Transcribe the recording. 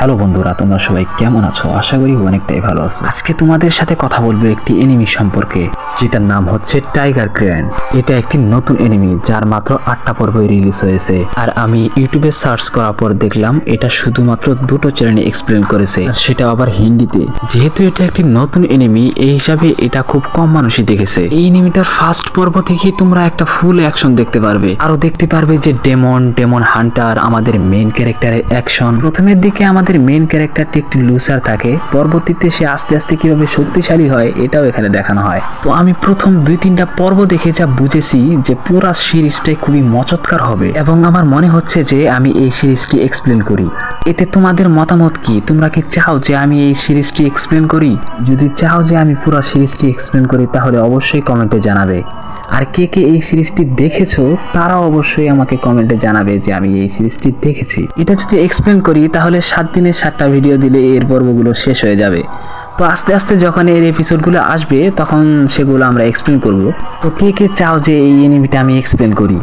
Hello বন্ধুরা, তোমরা সবাই কেমন আছো? আশা করি অনেকটাই ভালো আছো। আজকে তোমাদের সাথে কথা বলব একটি এনিমি সম্পর্কে, যেটার নাম হচ্ছে টাইগার ক্রেন এটা একটি নতুন এনিমি যার মাত্র আটটা পর্বে রিলিজ হয়েছে। আর আমি ইউটিউবে সার্চ করার পর দেখলাম, এটা শুধুমাত্র দুটো চ্যানেলে এক্সপ্লেন করেছে সেটা আবার হিন্দিতে। যেহেতু এটা একটি নতুন এনিমি এই হিসাবে এটা খুব কম মানুষই দেখেছে। এই এনিমিটার ফার্স্ট পর্ব থেকেই তোমরা একটা ফুল অ্যাকশন দেখতে পারবে। আরও দেখতে পারবে যে ডেমন ডেমন হান্টার আমাদের মেন ক্যারেক্টারের অ্যাকশন প্রথমের দিকে আমাদের মেন ক্যারেক্টারটি একটি লুসার থাকে। পরবর্তীতে সে আস্তে আস্তে কীভাবে শক্তিশালী হয়, এটাও এখানে দেখানো হয়। তো আমি প্রথম দুই তিনটা পর্ব দেখে যা বুঝেছি যে পুরা সিরিজটাই খুবই মচৎকার হবে। এবং আমার মনে হচ্ছে যে আমি এই সিরিজটি এক্সপ্লেন করি। এতে তোমাদের মতামত কি? তোমরা কি চাও যে আমি এই সিরিজটি এক্সপ্লেন করি? যদি চাও যে আমি পুরো সিরিজটি এক্সপ্লেন করি, তাহলে অবশ্যই কমেন্টে জানাবে। আর কে কে এই সিরিজটি দেখেছ তারা অবশ্যই আমাকে কমেন্টে জানাবে যে আমি এই সিরিজটি দেখেছি। এটা যদি এক্সপ্লেন করি, তাহলে সাত দিনের সাতটা ভিডিও দিলে এর পর্বগুলো শেষ হয়ে যাবে। তো আস্তে আস্তে যখন এর এপিসোডগুলো আসবে, তখন সেগুলো আমরা এক্সপ্লেন করব। তো কে কে চাও যে এই এনিমিটা আমি এক্সপ্লেন করি?